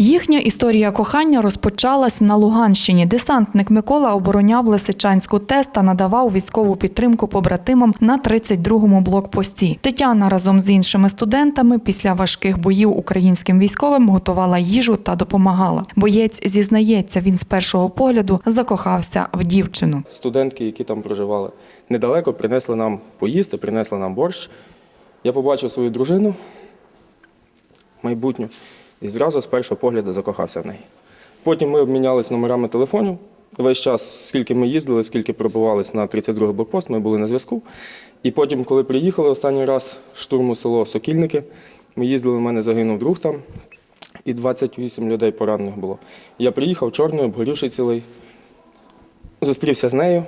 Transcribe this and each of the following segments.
Їхня історія кохання розпочалась на Луганщині. Десантник Микола обороняв Лисичанську ТЕС та надавав військову підтримку побратимам на 32-му блокпості. Тетяна разом з іншими студентами після важких боїв українським військовим готувала їжу та допомагала. Боєць зізнається, він з першого погляду закохався в дівчину. студентки, які там проживали недалеко, принесли нам поїсти, принесли нам борщ. Я побачив свою дружину майбутню і зразу з першого погляду закохався в неї. Потім ми обмінялись номерами телефонів. Весь час, скільки ми їздили, скільки пробувались на 32-й блокпост, ми були на зв'язку. І потім, коли приїхали останній раз штурму село Сокільники, ми їздили, у мене загинув друг там, і 28 людей поранених було. Я приїхав чорний, обгорівший цілий, Зустрівся з нею.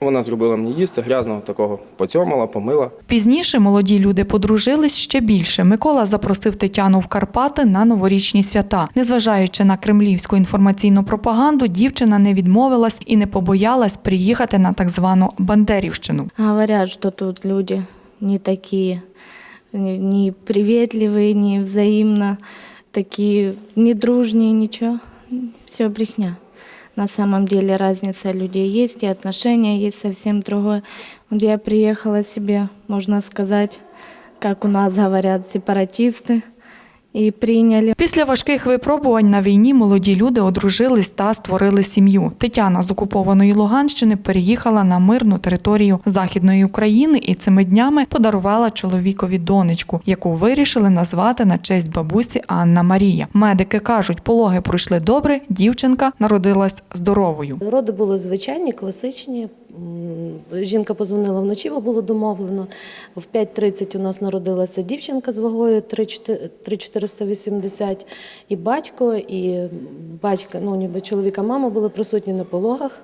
Вона зробила мені їсти, грязного такого поцьомала, помила. Пізніше молоді люди подружились ще більше. Микола запросив Тетяну в Карпати на новорічні свята. Незважаючи на кремлівську інформаційну пропаганду, дівчина не відмовилась і не побоялась приїхати на так звану Бандерівщину. Говорят, что тут люди не такие, не не приветливые, не взаимно такие, не дружнее, ничего. Все брехня. На самом деле разница людей есть, и отношения есть совсем другое. Вот я приехала себе, можно сказать, как у нас говорят, сепаратисты, и приняли. Після важких випробувань на війні молоді люди одружились та створили сім'ю. Тетяна з окупованої Луганщини переїхала на мирну територію Західної України і цими днями подарувала чоловікові донечку, яку вирішили назвати на честь бабусі Анна Марія. Медики кажуть, пологи пройшли добре, дівчинка народилась здоровою. Роди були звичайні, класичні. Жінка позвонила вночі, бо було домовлено. В 5.30 у нас народилася дівчинка з вагою 3,480. І батько, і батька, ну ніби чоловіка, мама були присутні на пологах.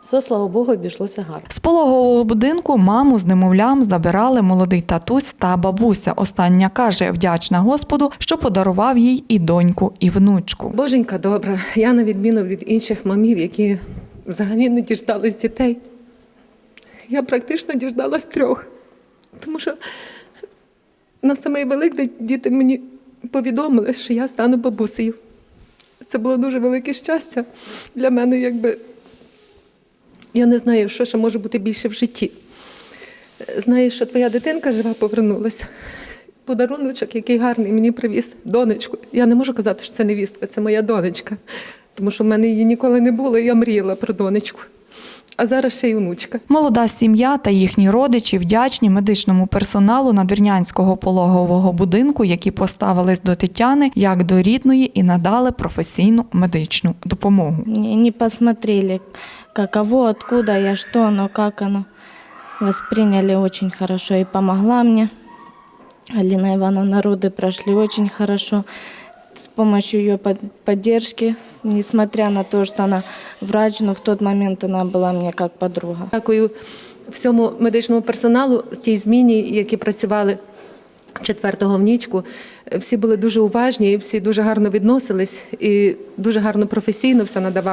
Все, слава Богу, обійшлося гарно. З пологового будинку маму з немовлям забирали молодий татусь та бабуся. Остання каже, вдячна Господу, що подарував їй і доньку, і внучку. Боженька добра. Я на відміну від інших мамів, які взагалі не діждались дітей. Я практично діждалась трьох. Тому що на самий Великдень діти мені повідомили, що я стану бабусею. Це було дуже велике щастя для мене, якби я не знаю, що ще може бути більше в житті. Знаєш, що твоя дитинка жива повернулася. Подаруночок, який гарний, мені привіз донечку. Я не можу казати, що це невістка, це моя донечка. Тому що в мене її ніколи не було, і я мріяла про донечку. А зараз ще й онучка. Молода сім'я та їхні родичі вдячні медичному персоналу надвірнянського пологового будинку, які поставились до Тетяни як до рідної і надали професійну медичну допомогу. Не, не посмотрели, каково, откуда я, что оно, как оно. Восприняли очень хорошо и помогла мне. Алина Ивановна, роды прошли очень хорошо. Помощью ее поддержки, несмотря на то, что она врач, но в тот момент она была мне как подруга. Дякую всьому медичному персоналу, тій зміні, які працювали четвертого в нічку. Всі були дуже уважні, всі дуже гарно відносились і дуже гарно професійно все надавали.